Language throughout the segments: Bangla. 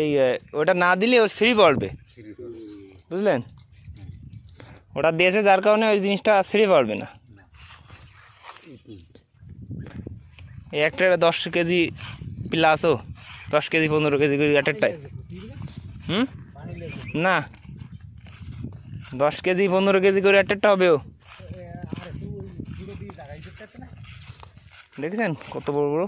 এই ওটা না দিলে ও সিঁড়ি পড়বে। বুঝলেন? ওটা দিয়েছে যার কারণে ওই জিনিসটা সিঁড়ি পড়বে না। এই একটা দশ কেজি প্লাসও দশ কেজি পনেরো কেজি করে একটাই হুম? না। দশ কেজি পনেরো কেজি করে একটা হবে ও। দেখেছেন কত বড় বড়?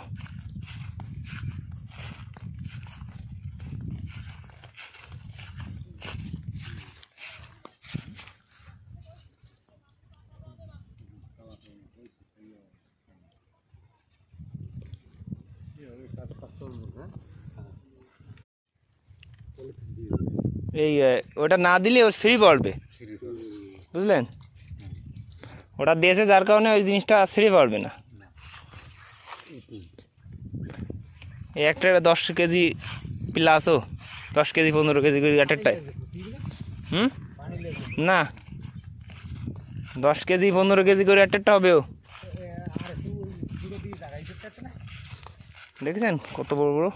এই ওটা না দিলে ও সিঁড়ি পড়বে। বুঝলেন? ওটা দিয়েছে যার কারণে ওই জিনিসটা সিঁড়ি পড়বে না। এই একটা দশ কেজি প্লাসও দশ কেজি, পনেরো কেজি করে একটাই হুম? না। দশ কেজি পনেরো কেজি করে একটা হবেও দেখেছেন কত বড় বড়?